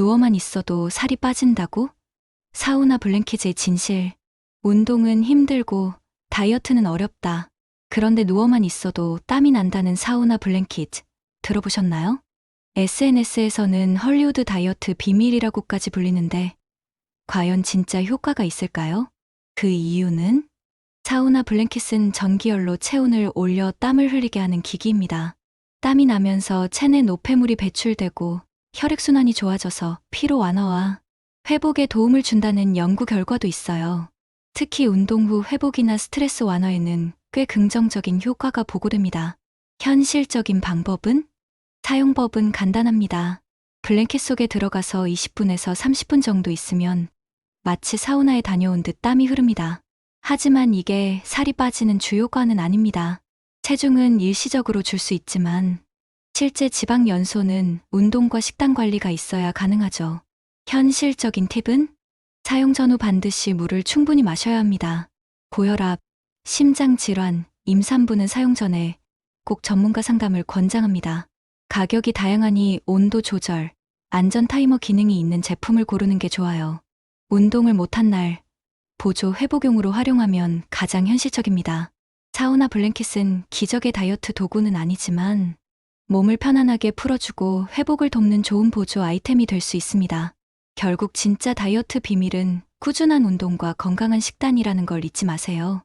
누워만 있어도 살이 빠진다고? 사우나 블랭키즈의 진실. 운동은 힘들고 다이어트는 어렵다. 그런데 누워만 있어도 땀이 난다는 사우나 블랭키즈. 들어보셨나요? SNS에서는 헐리우드 다이어트 비밀이라고까지 불리는데, 과연 진짜 효과가 있을까요? 그 이유는? 사우나 블랭킷은 전기열로 체온을 올려 땀을 흘리게 하는 기기입니다. 땀이 나면서 체내 노폐물이 배출되고 혈액순환이 좋아져서 피로 완화와 회복에 도움을 준다는 연구 결과도 있어요. 특히 운동 후 회복이나 스트레스 완화에는 꽤 긍정적인 효과가 보고됩니다. 현실적인 방법은? 사용법은 간단합니다. 블랭켓 속에 들어가서 20분에서 30분 정도 있으면 마치 사우나에 다녀온 듯 땀이 흐릅니다. 하지만 이게 살이 빠지는 주요과는 아닙니다. 체중은 일시적으로 줄 수 있지만 실제 지방 연소는 운동과 식단 관리가 있어야 가능하죠. 현실적인 팁은 사용 전후 반드시 물을 충분히 마셔야 합니다. 고혈압, 심장 질환, 임산부는 사용 전에 꼭 전문가 상담을 권장합니다. 가격이 다양하니 온도 조절, 안전 타이머 기능이 있는 제품을 고르는 게 좋아요. 운동을 못한 날, 보조 회복용으로 활용하면 가장 현실적입니다. 사우나 블랭킷은 기적의 다이어트 도구는 아니지만 몸을 편안하게 풀어주고 회복을 돕는 좋은 보조 아이템이 될 수 있습니다. 결국 진짜 다이어트 비밀은 꾸준한 운동과 건강한 식단이라는 걸 잊지 마세요.